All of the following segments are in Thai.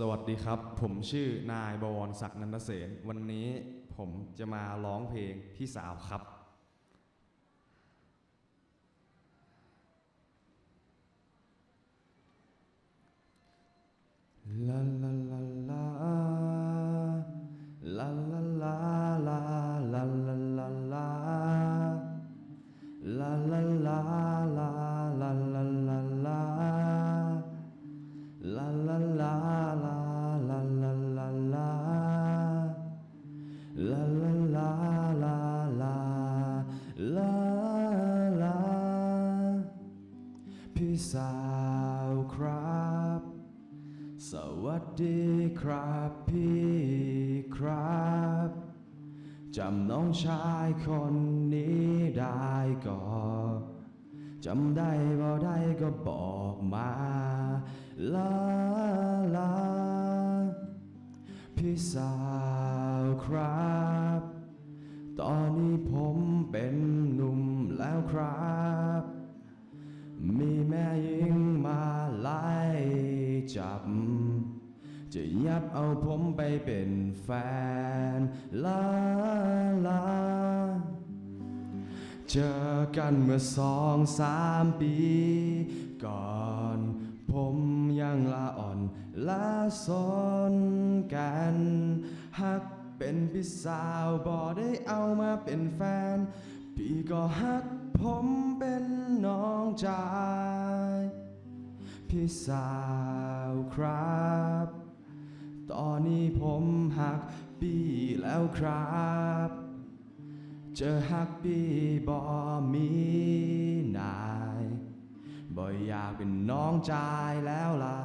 สวัสดีครับ ผมชื่อนายบวรศักดิ์นันทเสนวันนี้ผมจะมาร้องเพลงพี่สาวครับ ลาลาลาลาลาลาลา สาวครับ สวัสดีครับพี่ครับ จำน้องชายคนนี้ได้ก็จำได้บ่ได้ก็บอกมาลาลาพี่สาวครับ ตอนนี้ผมเป็นหนุ่มแล้วครับ มีแม่หญิงมาไล่จับ จะยัดเอาผมไปเป็นแฟนลาลาเจอกันเมื่อสองสามปี ก่อนผมยังละอ่อนละสนกันฮักเป็นพี่สาวบ่ได้เอามาเป็นแฟน พี่ก็ฮักผมเป็นน้องชาย พี่สาวครับ ตอนนี้ผมหักพี่แล้วครับ เจอหักพี่บ่มีนาย บ่อยากเป็นน้องชายแล้วล่ะ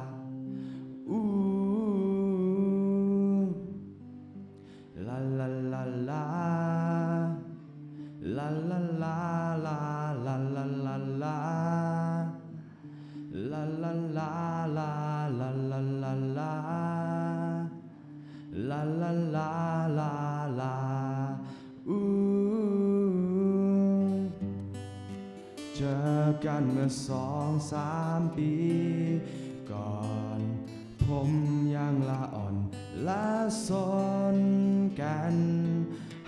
กันเมื่อสองสามปี ก่อนผมยังละอ่อนละสนกัน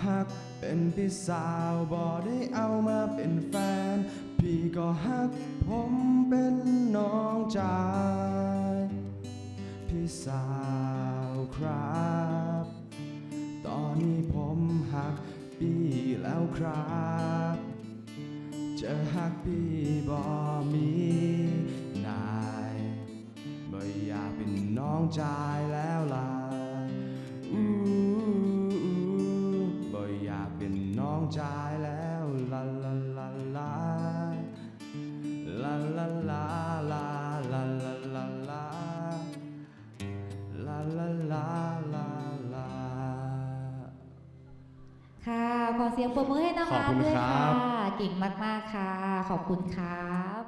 หักเป็นพี่สาวบ่ได้เอามาเป็นแฟน พี่ก็หักผมเป็นน้องชายพี่สาวครับ ตอนนี้ผมหักพี่แล้วครับ จะหักพี่บ่มีนายบ่อยากเป็นน้องชายแล้วล่ะอู้บ่อยากเป็นน้องชายแล้วลา ค่ะ ขอเสียงปรบมือให้น้องขอบอาร์ตคุณด้วยครัค่ะ บ เก่งมาก ๆ ค่ะ ขอบคุณครับ